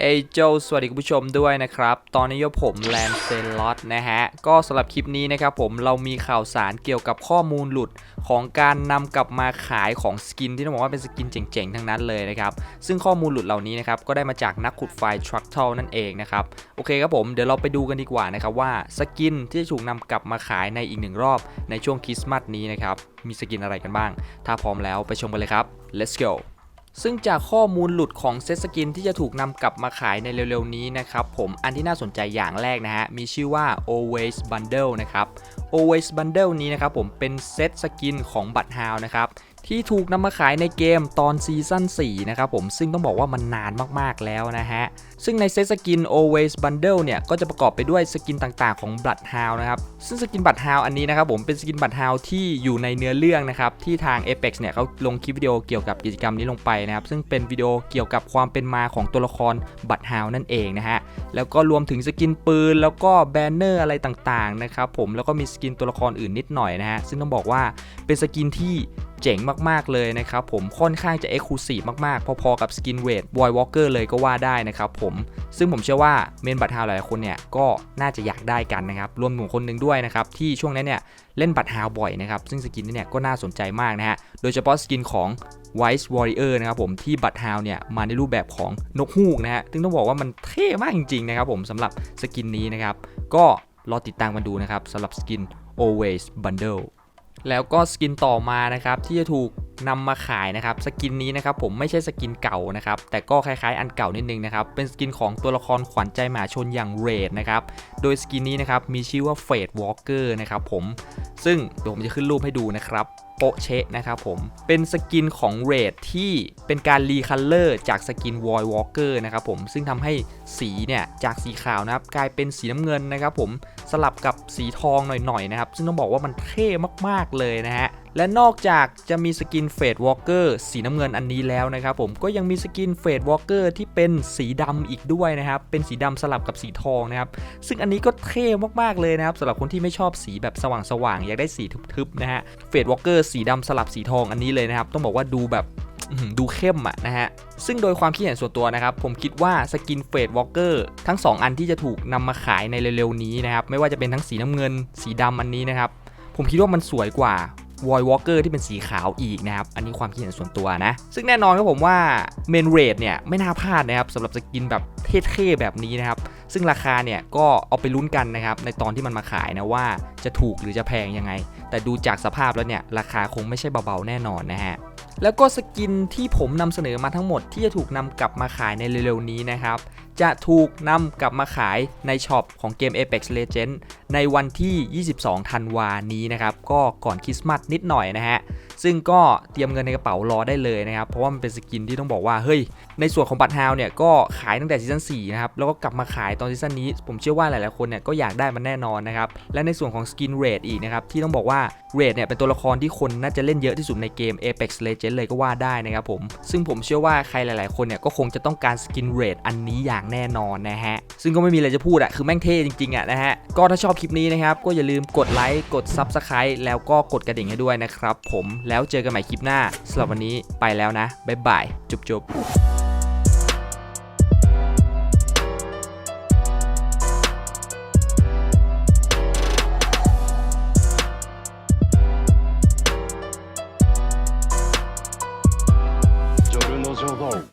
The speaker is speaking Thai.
เอยโจสวัสดีคุณผู้ชมด้วยนะครับ ตอนนี้ยผมแลนเซลอตนะฮะ ก็สำหรับคลิปนี้นะครับผมเรามีข่าวสารเกี่ยวกับข้อมูลหลุดของการนำกลับมาขายของสกินที่ต้องบอกว่าเป็นสกินเจ๋งๆ ทั้งนั้นเลยนะครับ ซึ่งข้อมูลหลุดเหล่านี้นะครับก็ได้มาจากนักขุดไฟล์ t r u c t a l นั่นเองนะครับ โอเคครับผมเดี๋ยวเราไปดูกันดีกว่านะครับว่าสกินที่จะถูกนำกลับมาขายในอีกหนึ่งรอบในช่วงคริสต์มาสนี้นะครับมีสกินอะไรกันบ้าง ถ้าพร้อมแล้วไปชมกันเลยครับ let's go ซึ่งจากข้อมูลหลุดของเซตสกินที่จะถูกนำกลับมาขายในเร็วๆนี้นะครับผมอันที่น่าสนใจอย่างแรกนะฮะ มีชื่อว่า always bundle นะครับ always bundle นี้นะครับผมเป็นเซตสกินของบัตรฮาวนะครับ ที่ถูกนำมาขายในเกมตอนซีซั่น4นะครับผมซึ่งต้องบอกว่ามันนานมากๆแล้วนะฮะ ซึ่งในเซตสกิน always bundle เนี่ย ก็จะประกอบไปด้วยสกินต่างๆ ของ Bloodhound นะครับ ซึ่งสกิน Bloodhound อันนี้นะครับผมเป็นสกิน Bloodhound ที่อยู่ในเนื้อเรื่องนะครับ ที่ทาง Apex เนี่ยเขาลงคลิปวิดีโอเกี่ยวกับกิจกรรมนี้ลงไปนะครับ ซึ่งเป็นวิดีโอเกี่ยวกับความเป็นมาของตัวละคร Bloodhound นั่นเองนะฮะแล้วก็รวมถึงสกินปืนแล้วก็แบนเนอร์อะไรต่างๆนะครับผมแล้วก็มีสกินตัวละครอื่นนิดหน่อยนะฮะซึ่งต้องบอกว่าเป็นสกินที่ เจ๋งมากๆเลยนะครับผมค่อนข้างจะเอ็กซ์คลูซีฟมากๆ พอๆกับสกินเวทบอยวอลเกอร์เลยก็ว่าได้นะครับผมซึ่งผมเชื่อว่าเมนบัตฮาวหลายๆคนเนี่ยก็น่าจะอยากได้กันนะครับรวมถึงคนหนึ่งด้วยนะครับที่ช่วงนั้นเนี่ยเล่นบัตฮาวบ่อยนะครับซึ่งสกินนี้เนี่ยก็น่าสนใจมากนะฮะโดยเฉพาะสกินของ Wise Warrior นะครับผมที่บัตฮาวเนี่ยมาในรูปแบบของนกฮูกนะฮะซึ่งต้องบอกว่ามันเท่มากจริงๆนะครับผมสำหรับสกินนี้นะครับก็รอติดตามกันดูนะครับสำหรับสกิน Always Bundle แล้วก็สกินต่อมานะครับที่จะถูกนำมาขายนะครับสกินนี้นะครับผมไม่ใช่สกินเก่านะครับแต่ก็คล้ายๆอันเก่านิดนึงนะครับเป็นสกินของตัวละครขวัญใจหมาชนอย่างเรดนะครับโดยสกินนี้นะครับมีชื่อว่าเฟดวอล์กเกอร์นะครับผมซึ่งเดี๋ยวผมจะขึ้นรูปให้ดูนะครับ ปะเชะนะครับผม เป็นสกินของเรดที่เป็นการรีคัลเลอร์จากสกินวอยวอล์กเกอร์นะครับผมซึ่งทำให้สีเนี่ยจากสีขาวนะครับกลายเป็นสีน้ำเงินนะครับผมสลับกับสีทองหน่อยๆนะครับ ซึ่งต้องบอกว่ามันเท่มากๆเลยนะฮะ และนอกจากจะมีสกินเฟดวอล์กเกอร์สีน้ำเงินอันนี้แล้วนะครับผมก็ยังมีสกินเฟดวอล์กเกอร์ที่เป็นสีดำอีกด้วยนะครับ เป็นสีดำสลับกับสีทองนะครับ ซึ่งอันนี้ก็เท่มากๆเลยนะครับสำหรับคนที่ไม่ชอบสีแบบสว่างๆอยากได้สีทึบๆนะฮะเฟดวอล์กเกอร์สีดำสลับสีทองอันนี้เลยนะครับ ต้องบอกว่าดูแบบดูเข้มอะนะฮะ ซึ่งโดยความคิดเห็นส่วนตัวนะครับ ผมคิดว่าสกินเฟดวอล์กเกอร์ทั้ง 2 อันที่จะถูกนำมาขายในเร็วๆนี้นะครับ ไม่ว่าจะเป็นทั้งสีน้ำเงิน สีดำอันนี้นะครับ ผมคิดว่ามันสวยกว่า วอยวอลเกอร์ที่เป็นสีขาวอีกนะครับ อันนี้ความคิดเห็นส่วนตัวนะ ซึ่งแน่นอนครับผมว่าเมนเรดเนี่ยไม่น่าพลาดนะครับสำหรับสกินแบบเท่ๆแบบนี้นะครับ ซึ่งราคาเนี่ยก็เอาไปลุ้นกันนะครับในตอนที่มันมาขายนะว่าจะถูกหรือจะแพงยังไง แต่ดูจากสภาพแล้วเนี่ยราคาคงไม่ใช่เบาๆแน่นอนนะฮะแล้วก็สกินที่ผมนำเสนอมาทั้งหมดที่จะถูกนำกลับมาขายในเร็วๆนี้นะครับ จะถูกนำกลับมาขายในช็อปของเกม Apex Legends ในวันที่ 22 ธันวานี้นะครับ ก็ก่อนคริสต์มาสนิดหน่อยนะฮะ ซึ่งก็เตรียมเงินในกระเป๋ารอได้เลยนะครับ เพราะว่ามันเป็นสกินที่ต้องบอกว่า เฮ้ย ในส่วนของบัตรฮาวเนี่ยก็ขายตั้งแต่ซีซั่น4นะครับ แล้วก็กลับมาขายตอนซีซั่นนี้ ผมเชื่อว่าหลายๆคนเนี่ยก็อยากได้มันแน่นอนนะครับ และในส่วนของสกินเรดอีกนะครับ ที่ต้องบอกว่าเรดเนี่ยเป็นตัวละครที่คนน่าจะเล่นเยอะที่สุดในเกม Apex Legends เลยก็ว่าได้นะครับผม ซึ่งผมเชื่อว่าใครหลาย ๆ คนเนี่ยก็คงจะต้องการสกินเรดอันนี้อย่างแน่นอนนะฮะ ซึ่งก็ไม่มีอะไรจะพูดอะคือแม่งเท่จริงๆอะนะฮะ ก็ถ้าชอบคลิปนี้นะครับ ก็อย่าลืมกดไลค์ กด Subscribe แล้วก็กดกระดิ่งให้ด้วยนะครับผมแแล้วเจอกันใหม่คลิปหน้าสำหรับวันนี้ไปแล้วนะบ๊ายบายจุ๊บ